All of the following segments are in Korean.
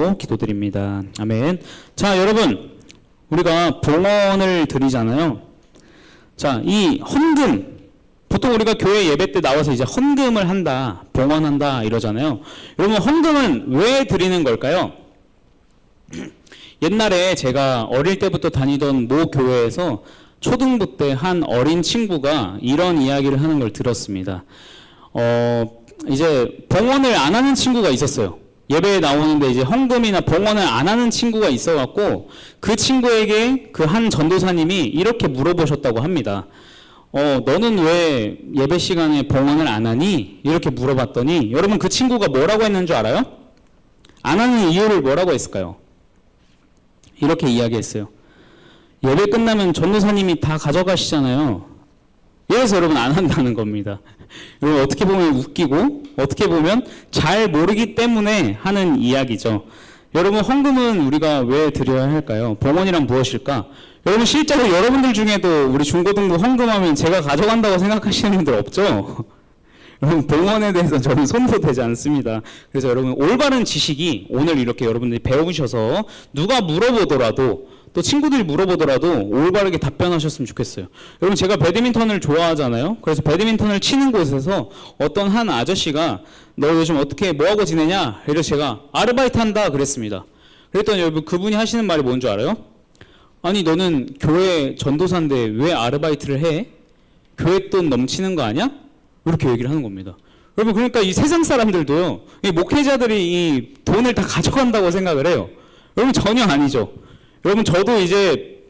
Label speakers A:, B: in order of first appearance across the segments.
A: 이름으로 기도드립니다. 아멘. 자, 여러분, 우리가 봉헌을 드리잖아요. 자, 이 헌금, 보통 우리가 교회 예배 때 나와서 이제 헌금을 한다, 봉헌한다 이러잖아요. 여러분, 헌금은 왜 드리는 걸까요? 옛날에 제가 어릴 때부터 다니던 모 교회에서 초등부 때 한 어린 친구가 이런 이야기를 하는 걸 들었습니다. 어, 이제 봉헌을 안 하는 친구가 있었어요. 예배에 나오는데 이제 헌금이나 봉헌을 안 하는 친구가 있어갖고 그 친구에게 그 한 전도사님이 이렇게 물어보셨다고 합니다. 어, 너는 왜 예배 시간에 봉헌을 안 하니? 이렇게 물어봤더니 여러분 그 친구가 뭐라고 했는 줄 알아요? 안 하는 이유를 뭐라고 했을까요? 이렇게 이야기했어요. 예배 끝나면 전도사님이 다 가져가시잖아요. 이래서 여러분 안 한다는 겁니다. 여러분 어떻게 보면 웃기고 어떻게 보면 잘 모르기 때문에 하는 이야기죠. 여러분 헌금은 우리가 왜 드려야 할까요? 봉헌이란 무엇일까? 여러분 실제로 여러분들 중에도 우리 중고등부 헌금하면 제가 가져간다고 생각하시는 분들 없죠? 여러분 봉헌에 대해서 저는 손도 대지 않습니다. 그래서 여러분 올바른 지식이 오늘 이렇게 여러분들이 배우셔서 누가 물어보더라도 또 친구들이 물어보더라도 올바르게 답변하셨으면 좋겠어요. 여러분 제가 배드민턴을 좋아하잖아요. 그래서 배드민턴을 치는 곳에서 어떤 한 아저씨가 너 요즘 어떻게 뭐 하고 지내냐? 이래서 제가 아르바이트 한다 그랬습니다. 그랬더니 여러분 그분이 하시는 말이 뭔 줄 알아요? 아니 너는 교회 전도사인데 왜 아르바이트를 해? 교회 돈 넘치는 거 아니야? 이렇게 얘기를 하는 겁니다. 여러분 그러니까 이 세상 사람들도요. 이 목회자들이 이 돈을 다 가져간다고 생각을 해요. 여러분 전혀 아니죠. 여러분 저도 이제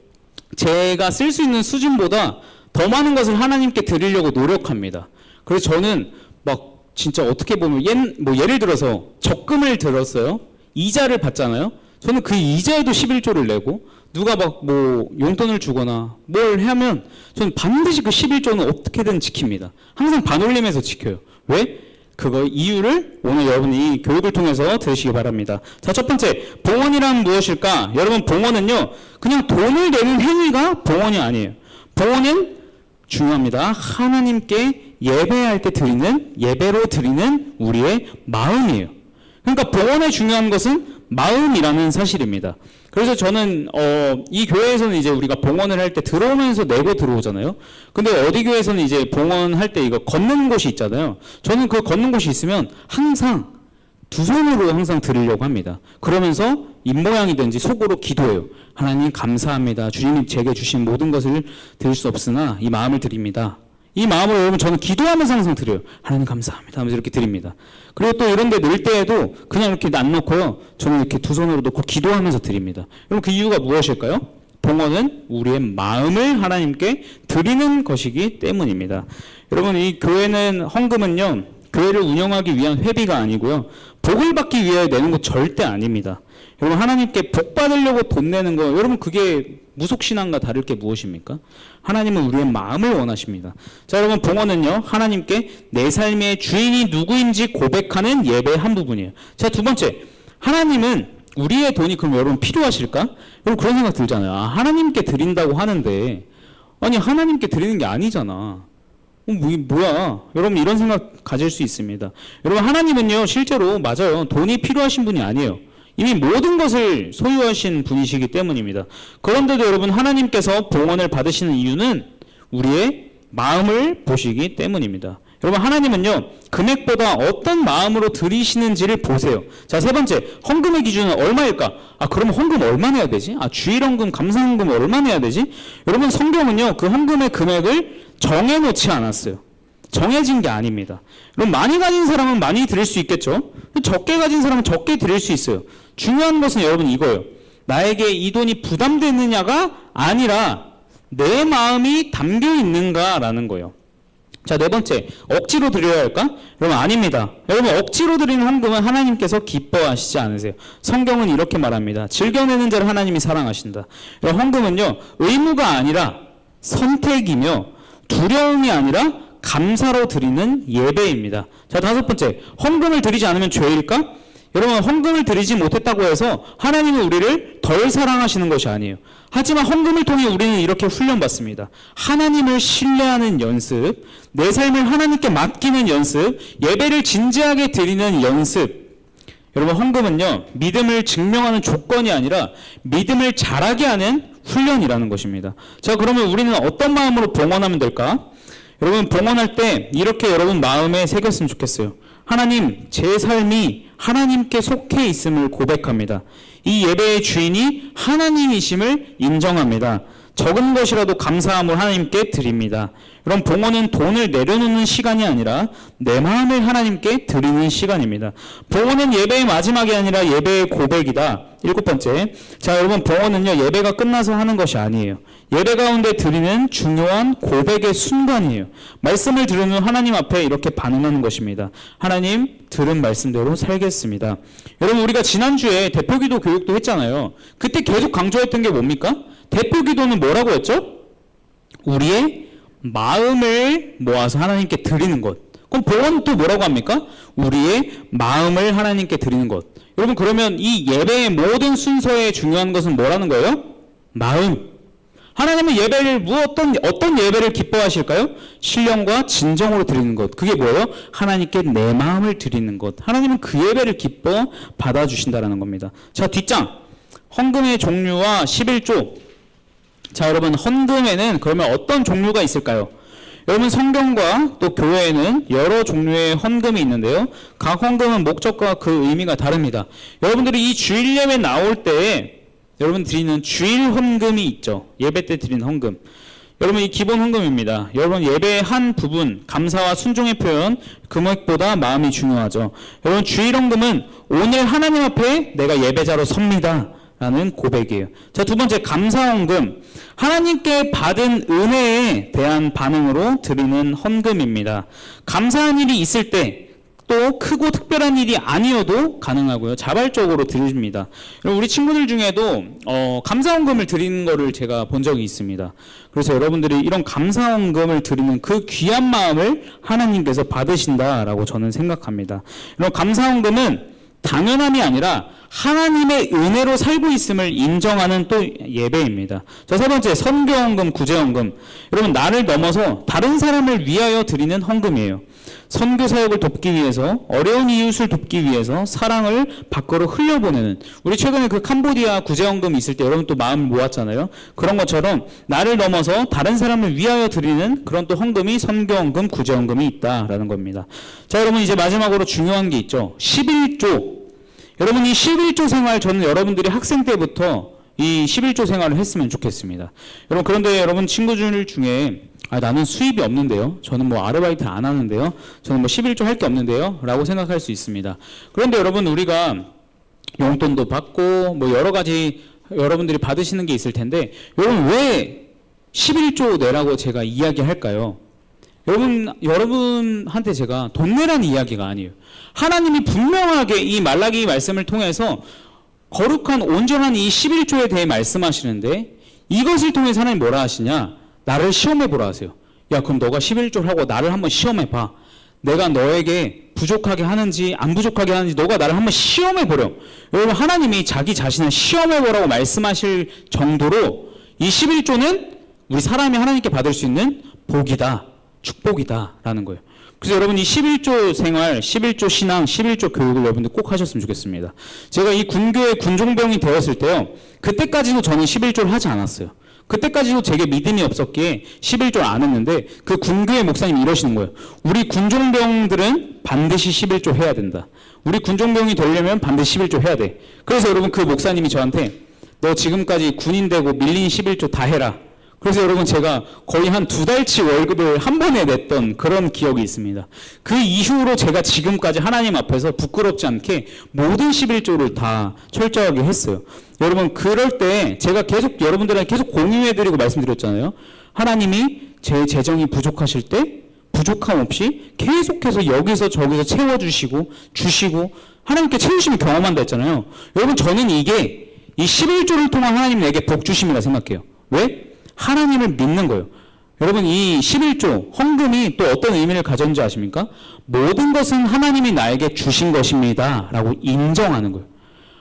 A: 제가 쓸 수 있는 수준보다 더 많은 것을 하나님께 드리려고 노력합니다. 그래서 저는 막 진짜 어떻게 보면 옛, 뭐 예를 들어서 적금을 들었어요. 이자를 받잖아요. 저는 그 이자에도 11조를 내고 누가 막 뭐 용돈을 주거나 뭘 하면 저는 반드시 그 11조는 어떻게든 지킵니다. 항상 반올림해서 지켜요. 왜? 그거 이유를 오늘 여러분이 교육을 통해서 들으시기 바랍니다. 자, 첫 번째, 봉헌이란 무엇일까? 여러분, 봉헌은요, 그냥 돈을 내는 행위가 봉헌이 아니에요. 봉헌은 중요합니다. 하나님께 예배할 때 드리는, 예배로 드리는 우리의 마음이에요. 그러니까 봉헌의 중요한 것은 마음이라는 사실입니다. 그래서 저는 어, 이 교회에서는 이제 우리가 봉헌을 할 때 들어오면서 내고 들어오잖아요. 근데 어디 교회에서는 이제 봉헌할 때 이거 걷는 곳이 있잖아요. 저는 그 걷는 곳이 있으면 항상 두 손으로 항상 드리려고 합니다. 그러면서 입모양이든지 속으로 기도해요. 하나님 감사합니다. 주님이 제게 주신 모든 것을 드릴 수 없으나 이 마음을 드립니다. 이 마음으로 여러분 저는 기도하면서 항상 드려요. 하나님 감사합니다 하면서 이렇게 드립니다. 그리고 또 이런 데 넣을 때에도 그냥 이렇게 안 넣고요. 저는 이렇게 두 손으로 넣고 기도하면서 드립니다. 여러분 그 이유가 무엇일까요? 봉헌은 우리의 마음을 하나님께 드리는 것이기 때문입니다. 여러분 이 교회는 헌금은요. 교회를 운영하기 위한 회비가 아니고요. 복을 받기 위해 내는 것 절대 아닙니다. 여러분 하나님께 복 받으려고 돈 내는 거 여러분 그게 무속 신앙과 다를 게 무엇입니까? 하나님은 우리의 마음을 원하십니다. 자, 여러분 봉헌은요. 하나님께 내 삶의 주인이 누구인지 고백하는 예배의 한 부분이에요. 자, 두 번째. 하나님은 우리의 돈이 그럼 여러분 필요하실까? 여러분 그런 생각 들잖아요. 아, 하나님께 드린다고 하는데 아니 하나님께 드리는 게 아니잖아. 어, 뭐, 뭐야? 여러분 이런 생각 가질 수 있습니다. 여러분 하나님은요 실제로 맞아요. 돈이 필요하신 분이 아니에요. 이미 모든 것을 소유하신 분이시기 때문입니다. 그런데도 여러분 하나님께서 봉헌을 받으시는 이유는 우리의 마음을 보시기 때문입니다. 여러분 하나님은요 금액보다 어떤 마음으로 드리시는지를 보세요. 자 세 번째 헌금의 기준은 얼마일까? 아 그러면 헌금 얼마 내야 되지? 아 주일 헌금, 감사 헌금 얼마 내야 되지? 여러분 성경은요 그 헌금의 금액을 정해놓지 않았어요. 정해진 게 아닙니다. 그럼 많이 가진 사람은 많이 드릴 수 있겠죠? 적게 가진 사람은 적게 드릴 수 있어요. 중요한 것은 여러분 이거예요. 나에게 이 돈이 부담되느냐가 아니라 내 마음이 담겨 있는가라는 거예요. 자, 네 번째, 억지로 드려야 할까? 여러분, 아닙니다. 여러분, 억지로 드리는 헌금은 하나님께서 기뻐하시지 않으세요. 성경은 이렇게 말합니다. 즐겨내는 자를 하나님이 사랑하신다. 여러분, 헌금은요, 의무가 아니라 선택이며 두려움이 아니라 감사로 드리는 예배입니다. 자, 다섯 번째, 헌금을 드리지 않으면 죄일까? 여러분, 헌금을 드리지 못했다고 해서 하나님은 우리를 덜 사랑하시는 것이 아니에요. 하지만 헌금을 통해 우리는 이렇게 훈련받습니다. 하나님을 신뢰하는 연습, 내 삶을 하나님께 맡기는 연습, 예배를 진지하게 드리는 연습. 여러분 헌금은요 믿음을 증명하는 조건이 아니라 믿음을 잘하게 하는 훈련이라는 것입니다. 자 그러면 우리는 어떤 마음으로 봉헌하면 될까? 여러분 봉헌할 때 이렇게 여러분 마음에 새겼으면 좋겠어요. 하나님 제 삶이 하나님께 속해 있음을 고백합니다. 이 예배의 주인이 하나님이심을 인정합니다. 적은 것이라도 감사함을 하나님께 드립니다. 그럼 봉헌은 돈을 내려놓는 시간이 아니라 내 마음을 하나님께 드리는 시간입니다. 봉헌은 예배의 마지막이 아니라 예배의 고백이다. 일곱 번째. 자, 여러분, 봉헌은요, 예배가 끝나서 하는 것이 아니에요. 예배 가운데 드리는 중요한 고백의 순간이에요. 말씀을 후 하나님 앞에 이렇게 반응하는 것입니다. 하나님, 들은 말씀대로 살겠습니다. 여러분, 우리가 지난주에 대표기도 교육도 했잖아요. 그때 계속 강조했던 게 뭡니까? 대표 기도는 뭐라고 했죠? 우리의 마음을 모아서 하나님께 드리는 것. 그럼 봉헌은 또 뭐라고 합니까? 우리의 마음을 하나님께 드리는 것. 여러분 그러면 이 예배의 모든 순서에 중요한 것은 뭐라는 거예요? 마음. 하나님은 예배를 무엇던 어떤 예배를 기뻐하실까요? 신령과 진정으로 드리는 것. 그게 뭐예요? 하나님께 내 마음을 드리는 것. 하나님은 그 예배를 기뻐 받아 주신다라는 겁니다. 자, 뒷장. 헌금의 종류와 11조. 자, 여러분 헌금에는 그러면 어떤 종류가 있을까요? 여러분 성경과 또 교회에는 여러 종류의 헌금이 있는데요. 각 헌금은 목적과 그 의미가 다릅니다. 여러분들이 이 주일 예배 나올 때 여러분 드리는 주일 헌금이 있죠. 예배 때 드리는 헌금. 여러분 이 기본 헌금입니다. 여러분 예배의 한 부분 감사와 순종의 표현 금액보다 마음이 중요하죠. 여러분 주일 헌금은 오늘 하나님 앞에 내가 예배자로 섭니다. 라는 고백이에요. 자, 두 번째, 감사헌금. 하나님께 받은 은혜에 대한 반응으로 드리는 헌금입니다. 감사한 일이 있을 때, 또 크고 특별한 일이 아니어도 가능하고요. 자발적으로 드립니다. 여러분, 우리 친구들 중에도, 어, 감사헌금을 드리는 거를 제가 본 적이 있습니다. 그래서 여러분들이 이런 감사헌금을 드리는 그 귀한 마음을 하나님께서 받으신다라고 저는 생각합니다. 이런 감사헌금은 당연함이 아니라 하나님의 은혜로 살고 있음을 인정하는 또 예배입니다. 자, 세 번째, 선교헌금, 구제헌금. 여러분, 나를 넘어서 다른 사람을 위하여 드리는 헌금이에요. 선교 사역을 돕기 위해서, 어려운 이웃을 돕기 위해서 사랑을 밖으로 흘려보내는. 우리 최근에 그 캄보디아 구제헌금 있을 때 여러분 또 마음을 모았잖아요. 그런 것처럼 나를 넘어서 다른 사람을 위하여 드리는 그런 또 헌금이 선교헌금, 구제헌금이 있다라는 겁니다. 자, 여러분 이제 마지막으로 중요한 게 있죠. 11조. 여러분 이 11조 생활 저는 여러분들이 학생 때부터 이 11조 생활을 했으면 좋겠습니다. 여러분 그런데 여러분 친구들 중에 아 나는 수입이 없는데요. 저는 뭐 아르바이트 안 하는데요. 저는 뭐 11조 할 게 없는데요. 라고 생각할 수 있습니다. 그런데 여러분 우리가 용돈도 받고 뭐 여러 가지 여러분들이 받으시는 게 있을 텐데 여러분 왜 11조 내라고 제가 이야기할까요? 여러분, 여러분한테 제가 돈 내라는 이야기가 아니에요. 하나님이 분명하게 이 말라기 말씀을 통해서 거룩한 온전한 이 11조에 대해 말씀하시는데 이것을 통해서 하나님 뭐라 하시냐? 나를 시험해 보라 하세요. 야, 그럼 너가 11조를 하고 나를 한번 시험해 봐. 내가 너에게 부족하게 하는지 안 부족하게 하는지 너가 나를 한번 시험해 보렴. 여러분 하나님이 자기 자신을 시험해 보라고 말씀하실 정도로 이 11조는 우리 사람이 하나님께 받을 수 있는 복이다. 축복이다라는 거예요. 그래서 여러분 이 11조 생활, 11조 신앙, 11조 교육을 여러분들 꼭 하셨으면 좋겠습니다. 제가 이 군교의 군종병이 되었을 때요. 그때까지도 저는 11조를 하지 않았어요. 그때까지도 제게 믿음이 없었기에 11조를 안 했는데 그 군교의 목사님이 이러시는 거예요. 우리 군종병들은 반드시 11조 해야 된다. 우리 군종병이 되려면 반드시 11조 해야 돼. 그래서 여러분 그 목사님이 저한테 너 지금까지 군인 되고 밀린 11조 다 해라. 그래서 여러분 제가 거의 한 두 달치 월급을 한 번에 냈던 그런 기억이 있습니다. 그 이후로 제가 지금까지 하나님 앞에서 부끄럽지 않게 모든 11조를 다 철저하게 했어요. 여러분 그럴 때 제가 계속 여러분들한테 계속 공유해드리고 말씀드렸잖아요. 하나님이 제 재정이 부족하실 때 부족함 없이 계속해서 여기서 저기서 채워주시고 주시고 하나님께 채우심을 경험한다 했잖아요. 여러분 저는 이게 이 11조를 통한 하나님 내게 복 주심이라 생각해요. 왜? 하나님을 믿는 거예요. 여러분 이 11조 헌금이 또 어떤 의미를 가졌는지 아십니까? 모든 것은 하나님이 나에게 주신 것입니다 라고 인정하는 거예요.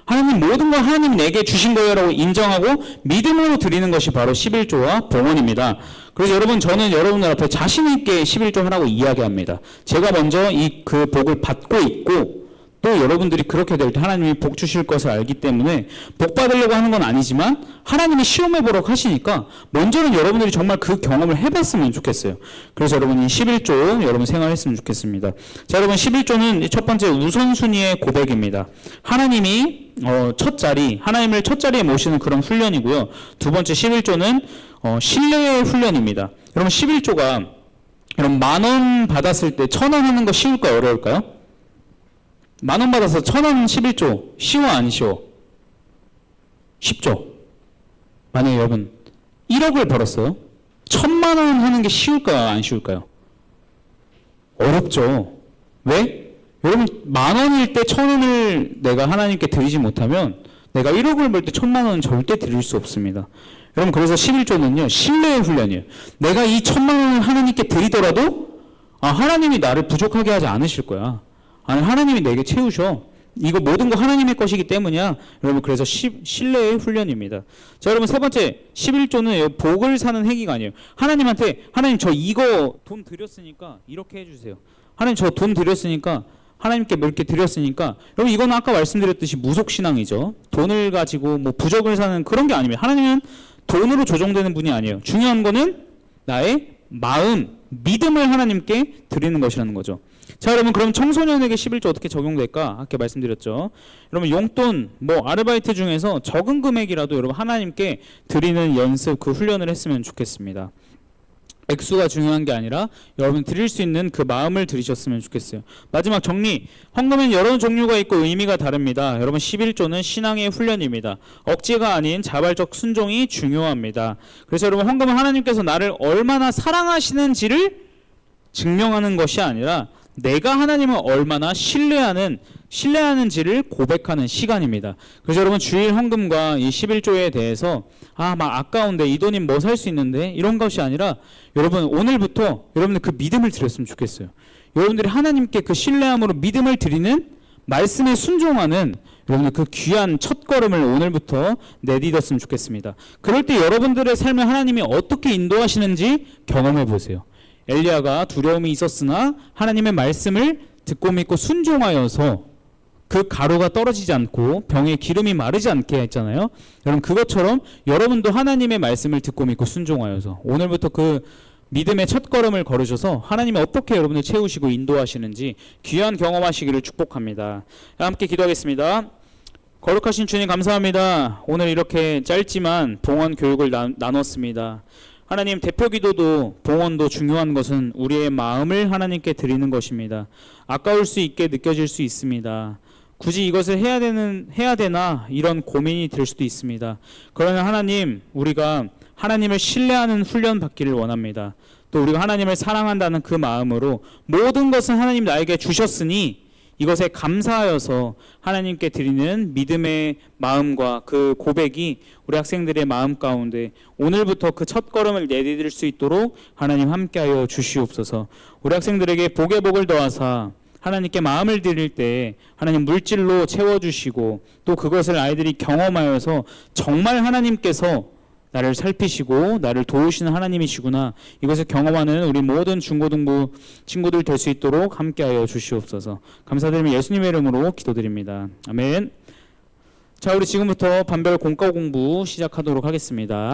A: 하나님 모든 걸 하나님이 내게 주신 거예요 라고 인정하고 믿음으로 드리는 것이 바로 11조와 봉헌입니다. 그래서 여러분 저는 여러분들 앞에 자신 있게 11조 하라고 이야기합니다. 제가 먼저 이 그 복을 받고 있고 또 여러분들이 그렇게 될 때 하나님이 복 주실 것을 알기 때문에 복 받으려고 하는 건 아니지만 하나님이 시험해 보라고 하시니까 먼저는 여러분들이 정말 그 경험을 해봤으면 좋겠어요. 그래서 여러분 이 11조 여러분 생활했으면 좋겠습니다. 자 여러분 11조는 첫 번째 우선순위의 고백입니다. 하나님이 어, 첫 자리 하나님을 첫 자리에 모시는 그런 훈련이고요. 두 번째 11조는 어, 신뢰의 훈련입니다. 여러분 11조가 여러분 만 원 받았을 때 천 원 하는 거 쉬울까요 어려울까요? 만 원 받아서 천 원 11조 쉬워 안 쉬워? 쉽죠. 만약에 여러분 1억을 벌었어요. 천만 원 하는 게 쉬울까요 안 쉬울까요? 어렵죠. 왜? 여러분 만 원일 때 천 원을 내가 하나님께 드리지 못하면 내가 1억을 벌 때 천만 원은 절대 드릴 수 없습니다. 여러분 그래서 11조는요 신뢰의 훈련이에요. 내가 이 천만 원을 하나님께 드리더라도 아 하나님이 나를 부족하게 하지 않으실 거야. 아니 하나님이 내게 채우셔. 이거 모든 거 하나님의 것이기 때문이야. 여러분 그래서 시, 신뢰의 훈련입니다. 자 여러분 세 번째 11조는 복을 사는 행위가 아니에요. 하나님한테 하나님 저 이거 돈 드렸으니까 이렇게 해주세요. 하나님 저 돈 드렸으니까 하나님께 몇개 드렸으니까 여러분 이거는 아까 말씀드렸듯이 무속 신앙이죠. 돈을 가지고 뭐 부적을 사는 그런 게 아닙니다. 하나님은 돈으로 조정되는 분이 아니에요. 중요한 거는 나의 마음, 믿음을 하나님께 드리는 것이라는 거죠. 자, 여러분 그럼 청소년에게 11조 어떻게 적용될까? 아까 말씀드렸죠. 여러분 용돈, 뭐 아르바이트 중에서 적은 금액이라도 여러분 하나님께 드리는 연습 그 훈련을 했으면 좋겠습니다. 액수가 중요한 게 아니라 여러분 드릴 수 있는 그 마음을 드리셨으면 좋겠어요. 마지막 정리. 헌금은 여러 종류가 있고 의미가 다릅니다. 여러분 11조는 신앙의 훈련입니다. 억지가 아닌 자발적 순종이 중요합니다. 그래서 여러분 헌금은 하나님께서 나를 얼마나 사랑하시는지를 증명하는 것이 아니라 내가 하나님을 얼마나 신뢰하는 신뢰하는지를 고백하는 시간입니다. 그래서 여러분 주일 헌금과 이 11조에 대해서 아 막 아까운데 이 돈이 뭐 살 수 있는데 이런 것이 아니라 여러분 오늘부터 여러분들 그 믿음을 드렸으면 좋겠어요. 여러분들이 하나님께 그 신뢰함으로 믿음을 드리는 말씀에 순종하는 여러분들 그 귀한 첫 걸음을 오늘부터 내딛었으면 좋겠습니다. 그럴 때 여러분들의 삶을 하나님이 어떻게 인도하시는지 경험해 보세요. 엘리야가 두려움이 있었으나 하나님의 말씀을 듣고 믿고 순종하여서 그 가루가 떨어지지 않고 병에 기름이 마르지 않게 했잖아요. 여러분 그것처럼 여러분도 하나님의 말씀을 듣고 믿고 순종하여서 오늘부터 그 믿음의 첫 걸음을 걸으셔서 하나님이 어떻게 여러분을 채우시고 인도하시는지 귀한 경험하시기를 축복합니다. 함께 기도하겠습니다. 거룩하신 주님 감사합니다. 오늘 이렇게 짧지만 봉헌 교육을 나, 나눴습니다. 하나님 대표 기도도 봉헌도 중요한 것은 우리의 마음을 하나님께 드리는 것입니다. 아까울 수 있게 느껴질 수 있습니다. 굳이 이것을 해야 되는 해야 되나 이런 고민이 들 수도 있습니다. 그러나 하나님 우리가 하나님을 신뢰하는 훈련 받기를 원합니다. 또 우리가 하나님을 사랑한다는 그 마음으로 모든 것은 하나님 나에게 주셨으니 이것에 감사하여서 하나님께 드리는 믿음의 마음과 그 고백이 우리 학생들의 마음 가운데 오늘부터 그 첫 걸음을 내디딜 수 있도록 하나님 함께하여 주시옵소서. 우리 학생들에게 복의 복을 더하사 하나님께 마음을 드릴 때 하나님 물질로 채워주시고 또 그것을 아이들이 경험하여서 정말 하나님께서 나를 살피시고 나를 도우시는 하나님이시구나. 이것을 경험하는 우리 모든 중고등부 친구들 될 수 있도록 함께하여 주시옵소서. 감사드리며 예수님의 이름으로 기도드립니다. 아멘. 자 우리 지금부터 반별 공과 공부 시작하도록 하겠습니다